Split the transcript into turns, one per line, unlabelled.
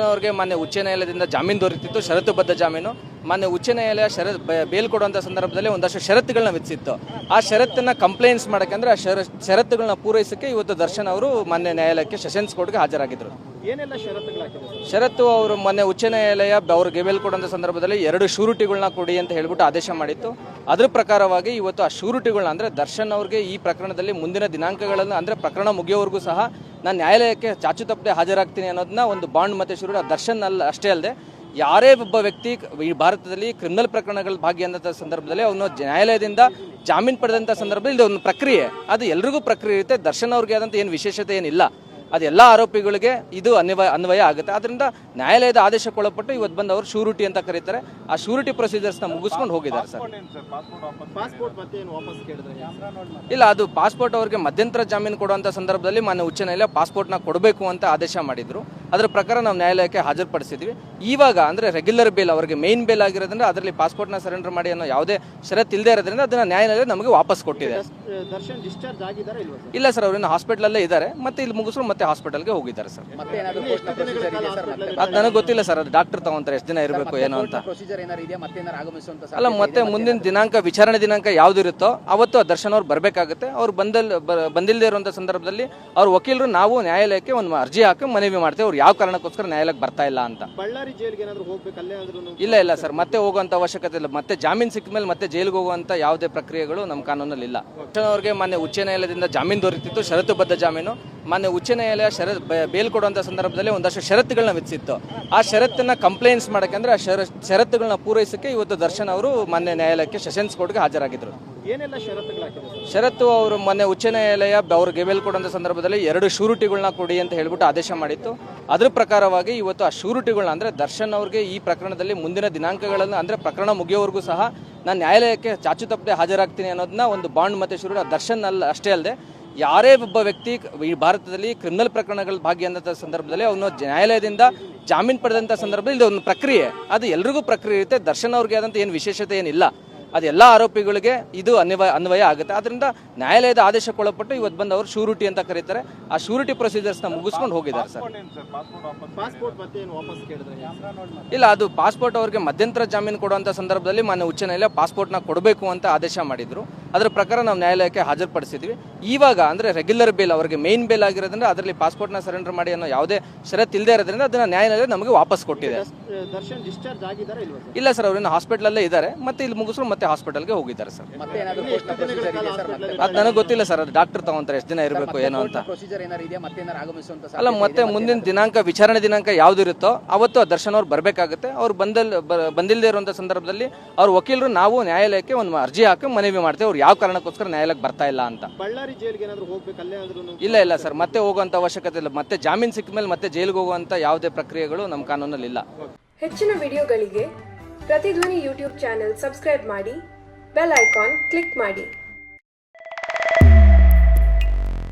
ಅವ್ರಿಗೆ ಮಾನ್ಯ ಉಚ್ಚ ನ್ಯಾಯಾಲಯದಿಂದ ಜಾಮೀನು ದೊರೆತಿತ್ತು ಷರತ್ತುಬದ್ಧ ಜಾಮೀನು. ಮಾನ್ಯ ಉಚ್ಚ ನ್ಯಾಯಾಲಯ ಷರತ್ ಬೇಲ್ ಕೊಡುವಂಥ ಸಂದರ್ಭದಲ್ಲಿ ಒಂದಷ್ಟು ಷರತ್ತುಗಳನ್ನ ವಿಧಿಸಿತ್ತು. ಆ ಷರತ್ತನ್ನ ಕಂಪ್ಲೇಂಟ್ಸ್ ಮಾಡಕ್ಕೆ ಆ ಷರ ಷರತ್ತುಗಳನ್ನ ಪೂರೈಸಕ್ಕೆ ಇವತ್ತು ದರ್ಶನ್ ಅವರು ಮಾನ್ಯ ನ್ಯಾಯಾಲಯಕ್ಕೆ ಸೆಷನ್ಸ್ ಕೋರ್ಟ್ಗೆ ಹಾಜರಾಗಿದ್ರು.
ಏನೆಲ್ಲ
ಷರತ್ತು ಅವರು ಮೊನ್ನೆ ಉಚ್ಚ ನ್ಯಾಯಾಲಯ ಅವ್ರಿಗೆ ಬೇಲ್ ಕೊಡುವಂಥ ಸಂದರ್ಭದಲ್ಲಿ ಎರಡು ಶೂರಿಟಿಗಳನ್ನ ಕೊಡಿ ಅಂತ ಹೇಳ್ಬಿಟ್ಟು ಆದೇಶ ಮಾಡಿತ್ತು. ಅದ್ರ ಪ್ರಕಾರವಾಗಿ ಇವತ್ತು ಆ ಶೂರಿಟಿಗಳನ್ನ ಅಂದ್ರೆ ದರ್ಶನ್ ಅವ್ರಿಗೆ ಈ ಪ್ರಕರಣದಲ್ಲಿ ಮುಂದಿನ ದಿನಾಂಕಗಳನ್ನು ಅಂದ್ರೆ ಪ್ರಕರಣ ಮುಗಿಯೋವರೆಗೂ ಸಹ ನಾನು ನ್ಯಾಯಾಲಯಕ್ಕೆ ಚಾಚು ತಪ್ಪದೆ ಹಾಜರಾಗ್ತೀನಿ ಅನ್ನೋದನ್ನ ಒಂದು ಬಾಂಡ್ ಮತ್ತೆ ಶುರು ದರ್ಶನ್ ಅಲ್ಲ ಅಷ್ಟೇ ಅಲ್ಲದೆ ಯಾರೇ ಒಬ್ಬ ವ್ಯಕ್ತಿ ಈ ಭಾರತದಲ್ಲಿ ಕ್ರಿಮಿನಲ್ ಪ್ರಕರಣಗಳ ಭಾಗಿಯಾದಂಥ ಸಂದರ್ಭದಲ್ಲಿ ಅವನು ನ್ಯಾಯಾಲಯದಿಂದ ಜಾಮೀನು ಪಡೆದಂಥ ಸಂದರ್ಭದಲ್ಲಿ ಇದು ಒಂದು ಪ್ರಕ್ರಿಯೆ. ಅದು ಎಲ್ರಿಗೂ ಪ್ರಕ್ರಿಯೆ ಇರುತ್ತೆ, ದರ್ಶನ್ ಅವ್ರಿಗೆ ಆದಂಥ ಏನು ವಿಶೇಷತೆ ಏನಿಲ್ಲ. ಅದೆಲ್ಲ ಆರೋಪಿಗಳಿಗೆ ಇದು ಅನ್ವಯ ಅನ್ವಯ ಆಗುತ್ತೆ. ಆದ್ರಿಂದ ನ್ಯಾಯಾಲಯದ ಆದೇಶಕ್ಕೆ ಒಳಪಟ್ಟು ಇವತ್ತು ಬಂದು ಅವರು ಶೂರಿಟಿ ಅಂತ ಕರೀತಾರೆ. ಆ ಶೂರಿಟಿ ಪ್ರೊಸೀಜರ್ಸ್ನ ಮುಗಿಸ್ಕೊಂಡು ಹೋಗಿದ್ದಾರೆ ಸರ್.
ಪಾಸ್ಪೋರ್ಟ್ ಮತ್ತೆ ಏನು ವಾಪಸ್ ಕೇಳಿದ್ರೆ
ಇಲ್ಲ ಅದು ಪಾಸ್ಪೋರ್ಟ್ ಅವರಿಗೆ ಮಧ್ಯಂತರ ಜಾಮೀನು ಕೊಡುವಂಥ ಸಂದರ್ಭದಲ್ಲಿ ಮಾನ್ಯ ಉಚ್ಚ ನ್ಯಾಯಾಲಯ ಪಾಸ್ಪೋರ್ಟ್ನ ಕೊಡಬೇಕು ಅಂತ ಆದೇಶ ಮಾಡಿದ್ರು. ಅದರ ಪ್ರಕಾರ ನಾವು ನ್ಯಾಯಾಲಯಕ್ಕೆ ಹಾಜರುಪಡಿಸಿದ್ವಿ ಇವಾಗ ಅಂದರೆ ರೆಗ್ಯುಲರ್ ಬೇಲ್ ಅವರಿಗೆ ಮೇನ್ ಬೇಲ್ ಆಗಿರೋದ್ರಿಂದ ಅದರಲ್ಲಿ ಪಾಸ್ಪೋರ್ಟ್ನ ಸರೆಂಡರ್ ಮಾಡಿ ಅನ್ನೋ ಯಾವುದೇ ಷರತ್ತು ಇಲ್ಲದೆ ಇರೋದ್ರಿಂದ ಅದನ್ನು ನ್ಯಾಯಾಲಯ ನಮಗೆ ವಾಪಸ್ ಕೊಟ್ಟಿದೆ. ಇಲ್ಲ ಸರ್ ಅವ್ರನ್ನ ಹಾಸ್ಪಿಟಲಲ್ಲೇ ಇದ್ದಾರೆ. ಮತ್ತೆ ಇಲ್ಲಿ ಮುಗಿಸ್ರು ಮತ್ತೆ ಹಾಸ್ಪಿಟಲ್ಗೆ ಹೋಗಿದ್ದಾರೆ ಸರ್. ಅದು ನನಗೆ ಗೊತ್ತಿಲ್ಲ ಸರ್ ಅದು ಡಾಕ್ಟರ್ ತಗೊಂತಾರೆ ಎಷ್ಟು ದಿನ ಇರಬೇಕು ಏನೋ ಅಂತ. ಅಲ್ಲ ಮತ್ತೆ ಮುಂದಿನ ದಿನಾಂಕ ವಿಚಾರಣೆ ದಿನಾಂಕ ಯಾವ್ದಿರುತ್ತೋ ಅವತ್ತು ಆ ದರ್ಶನ್ ಅವ್ರು ಬರಬೇಕಾಗುತ್ತೆ. ಅವ್ರು ಬಂದಲ್ಲಿ ಬ- ಬಂದಿಲ್ಲದೆ ಇರುವಂಥ ಸಂದರ್ಭದಲ್ಲಿ ಅವ್ರ ವಕೀಲರು ನಾವು ನ್ಯಾಯಾಲಯಕ್ಕೆ ಒಂದು ಅರ್ಜಿ ಹಾಕಿ ಮನವಿ ಮಾಡ್ತೇವೆ. ಅವ್ರು ಯಾವ ಕಾರಣಕ್ಕೋಸ್ಕರ ನ್ಯಾಯಾಲಯಕ್ಕೆ ಬರ್ತಾ ಇಲ್ಲ ಅಂತ.
ಬಳ್ಳಾರಿ ಜೈಲ್ಗೆ ಏನಾದ್ರು ಹೋಗ್ಬೇಕು ಅಲ್ಲೇ ಆದ್ರೂ
ಇಲ್ಲ ಇಲ್ಲ ಸರ್ ಮತ್ತೆ ಹೋಗುವಂತ ಅವಶ್ಯಕತೆ ಇಲ್ಲ. ಮತ್ತೆ ಜಾಮೀನು ಸಿಕ್ಕ ಮೇಲೆ ಮತ್ತೆ ಜೈಲಿಗೆ ಹೋಗುವಂತ ಯಾವುದೇ ಪ್ರಕ್ರಿಯೆಗಳು ನಮ್ಮ ಕಾನೂನಲ್ಲಿ ಇಲ್ಲ ಅವ್ರಿಗೆ ಮೊನ್ನೆ ಉಚ್ಚ ನ್ಯಾಯಾಲಯದಿಂದ ಜಾಮೀನು ದೊರೆತಿತ್ತು ಷರತ್ತುಬದ್ಧ ಜಾಮೀನು. ಮಾನ್ಯ ಉಚ್ಚ ನ್ಯಾಯಾಲಯ ಷರತ್ ಬೇಲ್ ಕೊಡುವಂತ ಸಂದರ್ಭದಲ್ಲಿ ಒಂದಷ್ಟು ಷರತ್ತುಗಳನ್ನ ವಿಧಿಸಿತ್ತು. ಆ ಷರತ್ತನ್ನ ಕಂಪ್ಲೇಂಟ್ಸ್ ಮಾಡಕ್ಕೆ ಅಂದ್ರೆ ಆ ಷರ ಷರತ್ತುಗಳನ್ನ ಪೂರೈಸಕ್ಕೆ ಇವತ್ತು ದರ್ಶನ್ ಅವರು ಮಾನ್ಯ ನ್ಯಾಯಾಲಯಕ್ಕೆ ಸೆಷನ್ಸ್ ಕೋರ್ಟ್ಗೆ ಹಾಜರಾಗಿದ್ರು.
ಏನೆಲ್ಲ ಷರತ್ತುಗಳಾಕಿದೆ ಸರ್
ಷರತ್ತು ಅವರು ಮೊನ್ನೆ ಉಚ್ಚ ನ್ಯಾಯಾಲಯ ಅವ್ರಿಗೆ ಬೇಲ್ ಕೊಡುವಂಥ ಸಂದರ್ಭದಲ್ಲಿ ಎರಡು ಶೂರಿಟಿಗಳನ್ನ ಕೊಡಿ ಅಂತ ಹೇಳ್ಬಿಟ್ಟು ಆದೇಶ ಮಾಡಿತ್ತು. ಅದ್ರ ಪ್ರಕಾರವಾಗಿ ಇವತ್ತು ಆ ಶೂರಿಟಿಗಳನ್ನ ಅಂದರೆ ದರ್ಶನ್ ಅವ್ರಿಗೆ ಈ ಪ್ರಕರಣದಲ್ಲಿ ಮುಂದಿನ ದಿನಾಂಕಗಳನ್ನು ಅಂದರೆ ಪ್ರಕರಣ ಮುಗಿಯೋವರೆಗೂ ಸಹ ನಾನು ನ್ಯಾಯಾಲಯಕ್ಕೆ ಚಾಚು ತಪ್ಪದೆ ಹಾಜರಾಗ್ತೀನಿ ಅನ್ನೋದನ್ನ ಒಂದು ಬಾಂಡ್ ಮತ್ತೆ ಶುರು ದರ್ಶನ್ ಅಲ್ಲ ಅಷ್ಟೇ ಅಲ್ಲದೆ, ಯಾರೇ ಒಬ್ಬ ವ್ಯಕ್ತಿ ಈ ಭಾರತದಲ್ಲಿ ಕ್ರಿಮಿನಲ್ ಪ್ರಕರಣಗಳ ಭಾಗಿಯಾದಂಥ ಸಂದರ್ಭದಲ್ಲಿ ಅವನು ನ್ಯಾಯಾಲಯದಿಂದ ಜಾಮೀನು ಪಡೆದಂಥ ಸಂದರ್ಭದಲ್ಲಿ ಇದು ಒಂದು ಪ್ರಕ್ರಿಯೆ. ಅದು ಎಲ್ರಿಗೂ ಪ್ರಕ್ರಿಯೆ ಇರುತ್ತೆ. ದರ್ಶನ್ ಅವ್ರಿಗೆ ಆದಂಥ ಏನು ವಿಶೇಷತೆ ಏನಿಲ್ಲ. ಅದೆಲ್ಲ ಆರೋಪಿಗಳಿಗೆ ಇದು ಅನ್ವಯ ಅನ್ವಯ ಆಗುತ್ತೆ. ಆದ್ರಿಂದ ನ್ಯಾಯಾಲಯದ ಆದೇಶಕ್ಕೆ ಒಳಪಟ್ಟು ಇವತ್ತು ಬಂದು ಅವರು ಶೂರಿಟಿ ಅಂತ ಕರೀತಾರೆ. ಆ ಶೂರಿಟಿ ಪ್ರೊಸೀಜರ್ಸ್ನ ಮುಗಿಸ್ಕೊಂಡು ಹೋಗಿದ್ದಾರೆ ಸರ್. ಇಲ್ಲ ಅದು ಪಾಸ್ಪೋರ್ಟ್ ಅವರಿಗೆ ಮಧ್ಯಂತರ ಜಾಮೀನು ಕೊಡುವಂಥ ಸಂದರ್ಭದಲ್ಲಿ ಮಾನ್ಯ ಉಚ್ಚ ನ್ಯಾಯಾಲಯ ಪಾಸ್ಪೋರ್ಟ್ನ ಕೊಡಬೇಕು ಅಂತ ಆದೇಶ ಮಾಡಿದ್ರು. ಅದರ ಪ್ರಕಾರ ನಾವು ನ್ಯಾಯಾಲಯಕ್ಕೆ ಹಾಜರುಪಡಿಸಿದ್ವಿ. ಇವಾಗ ಅಂದರೆ ರೆಗ್ಯುಲರ್ ಬೇಲ್ ಅವರಿಗೆ ಮೇನ್ ಬೇಲ್ ಆಗಿರೋದ್ರಿಂದ ಅದರಲ್ಲಿ ಪಾಸ್ಪೋರ್ಟ್ನ ಸರೆಂಡರ್ ಮಾಡಿ ಅನ್ನೋ ಯಾವುದೇ ಷರತ್ತು ಇಲ್ಲದೆ ಇರೋದ್ರಿಂದ ಅದನ್ನು ನ್ಯಾಯಾಲಯ ನಮಗೆ ವಾಪಸ್ ಕೊಟ್ಟಿದೆ.
ದರ್ಶನ್ ಡಿಸ್ಚಾರ್ಜ್ ಆಗಿದಾರಾ ಇಲ್ವಾ ಸರ್?
ಇಲ್ಲ ಸರ್ ಅವ್ರನ್ನ ಹಾಸ್ಪಿಟಲಲ್ಲೇ ಇದ್ದಾರೆ. ಮತ್ತೆ ಇಲ್ಲಿ ಮುಗಿಸ್ರು ಮತ್ತೆ ಹಾಸ್ಪಿಟಲ್ಗೆ ಹೋಗಿದ್ದಾರೆ ಸರ್.
ಮತ್ತೆ ಏನಾದ್ರು ಪ್ರೊಸೀಜರ್ ಇದೆಯಾ ಸರ್ ಮತ್ತೆ?
ಅದು ನನಗೆ ಗೊತ್ತಿಲ್ಲ ಸರ್ ಅದು ಡಾಕ್ಟರ್ ತಗೊಂತಾರೆ ಎಷ್ಟು ದಿನ ಇರಬೇಕು ಏನು ಅಂತ. ಅಲ್ಲ ಮತ್ತೆ ಮುಂದಿನ ದಿನಾಂಕ ವಿಚಾರಣೆ ದಿನಾಂಕ ಯಾವ್ದಿರುತ್ತೋ ಅವತ್ತು ಆ ದರ್ಶನ್ ಅವ್ರು ಬರಬೇಕಾಗುತ್ತೆ. ಅವ್ರು ಬಂದಲ್ಲಿ ಬ- ಬಂದಿಲ್ಲದೆ ಇರುವಂಥ ಸಂದರ್ಭದಲ್ಲಿ ಅವ್ರ ವಕೀಲರು ನಾವು ನ್ಯಾಯಾಲಯಕ್ಕೆ ಒಂದು ಅರ್ಜಿ ಹಾಕಿ ಮನವಿ ಮಾಡ್ತೇವೆ. ಅವ್ರು ಯಾವ ಕಾರಣಕ್ಕೋಸ್ಕರ ನ್ಯಾಯಾಲಯಕ್ಕೆ ಬರ್ತಾ ಇಲ್ಲ ಅಂತ.
ಬಳ್ಳಾರಿ ಜೈಲ್ಗೆ ಏನಾದ್ರು ಹೋಗ್ಬೇಕು ಅಲ್ಲೇ ಆದ್ರೂ
ಇಲ್ಲ ಇಲ್ಲ ಸರ್ ಮತ್ತೆ ಹೋಗುವಂತ ಅವಶ್ಯಕತೆ ಇಲ್ಲ. ಮತ್ತೆ ಜಾಮೀನು ಸಿಕ್ಕ ಮೇಲೆ ಮತ್ತೆ ಜೈಲಿಗೆ ಹೋಗುವಂತ ಯಾವುದೇ ಪ್ರಕ್ರಿಯೆಗಳು ನಮ್ಮ ಕಾನೂನಲ್ಲಿ ಇಲ್ಲ.
ಹೆಚ್ಚಿನ ವಿಡಿಯೋಗಳಿಗೆ ಪ್ರತಿಧ್ವನಿ ಯೂಟ್ಯೂಬ್ ಚಾನೆಲ್ ಸಬ್ಸ್ಕ್ರೈಬ್ ಮಾಡಿ ಬೆಲ್ ಐಕಾನ್ ಕ್ಲಿಕ್ ಮಾಡಿ.